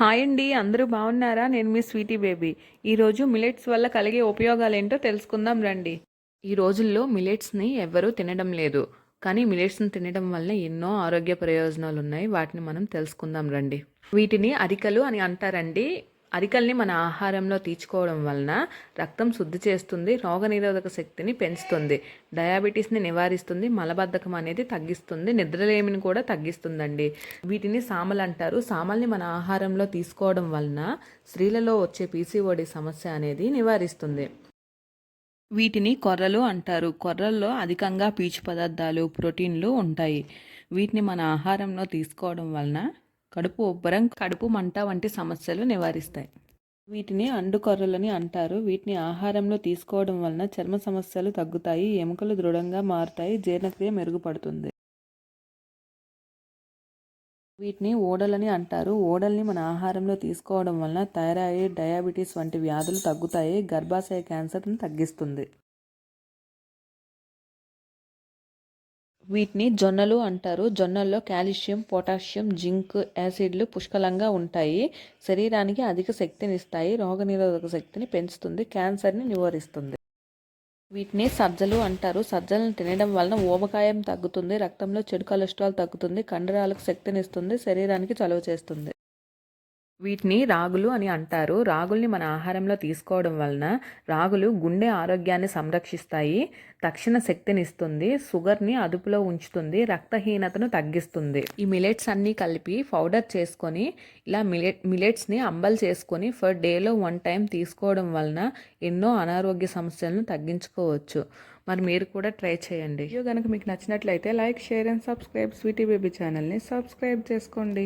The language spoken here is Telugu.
హాయ్ అండి అందరూ బాగున్నారా? నేను మీ స్వీటీ బేబీ. ఈరోజు మిలెట్స్ వల్ల కలిగే ఉపయోగాలు ఏంటో తెలుసుకుందాం రండి. ఈ రోజుల్లో మిలెట్స్ని ఎవ్వరూ తినడం లేదు. కానీ మిలెట్స్ని తినడం వల్ల ఎన్నో ఆరోగ్య ప్రయోజనాలు ఉన్నాయి వాటిని మనం తెలుసుకుందాం రండి. వీటిని అరికలు అని అంటారండి. అరికల్ని మన ఆహారంలో తీసుకోవడం వలన రక్తం శుద్ధి చేస్తుంది రోగనిరోధక శక్తిని పెంచుతుంది డయాబెటీస్ని నివారిస్తుంది మలబద్ధకం అనేది తగ్గిస్తుంది నిద్రలేమిని కూడా తగ్గిస్తుందండి. వీటిని సామలు అంటారు. సామల్ని మన ఆహారంలో తీసుకోవడం వలన స్త్రీలలో వచ్చే పీసీఓడి సమస్య అనేది నివారిస్తుంది. వీటిని కొర్రలు అంటారు. కొర్రల్లో అధికంగా పీచు పదార్థాలు ప్రోటీన్లు ఉంటాయి. వీటిని మన ఆహారంలో తీసుకోవడం వలన కడుపు ఉబ్బరం కడుపు మంట వంటి సమస్యలు నివారిస్తాయి. వీటిని అండుకొర్రలని అంటారు. వీటిని ఆహారంలో తీసుకోవడం వలన చర్మ సమస్యలు తగ్గుతాయి. ఎముకలు దృఢంగా మారుతాయి. జీర్ణక్రియ మెరుగుపడుతుంది. వీటిని ఓడలని అంటారు. ఓడల్ని మన ఆహారంలో తీసుకోవడం వలన థైరాయిడ్ డయాబెటీస్ వంటి వ్యాధులు తగ్గుతాయి. గర్భాశయ క్యాన్సర్ను తగ్గిస్తుంది. వీటిని జొన్నలు అంటారు. జొన్నల్లో కాల్షియం పొటాషియం జింక్ యాసిడ్లు పుష్కలంగా ఉంటాయి. శరీరానికి అధిక శక్తిని ఇస్తాయి. రోగనిరోధక శక్తిని పెంచుతుంది. క్యాన్సర్ని నివారిస్తుంది. వీటిని సజ్జలు అంటారు. సజ్జలను తినడం వలన ఊబకాయం తగ్గుతుంది. రక్తంలో చెడు కొలెస్ట్రాల్ తగ్గుతుంది. కండరాలకు శక్తినిస్తుంది శరీరానికి చలువ చేస్తుంది. వీటిని రాగులు అని అంటారు. రాగుల్ని మన ఆహారంలో తీసుకోవడం వలన రాగులు గుండె ఆరోగ్యాన్ని సంరక్షిస్తాయి తక్షణ శక్తిని ఇస్తుంది షుగర్ని అదుపులో ఉంచుతుంది రక్తహీనతను తగ్గిస్తుంది. ఈ మిలెట్స్ అన్నీ కలిపి పౌడర్ చేసుకొని ఇలా మిలెట్ మిలెట్స్ని అంబల్ చేసుకొని ఫర్ డేలో వన్ టైం తీసుకోవడం వలన ఎన్నో అనారోగ్య సమస్యలను తగ్గించుకోవచ్చు. మరి మీరు కూడా ట్రై చేయండి. వీడియో కనుక మీకు నచ్చినట్లయితే like share and subscribe. Sweety Baby ఛానల్ని సబ్స్క్రైబ్ చేసుకోండి.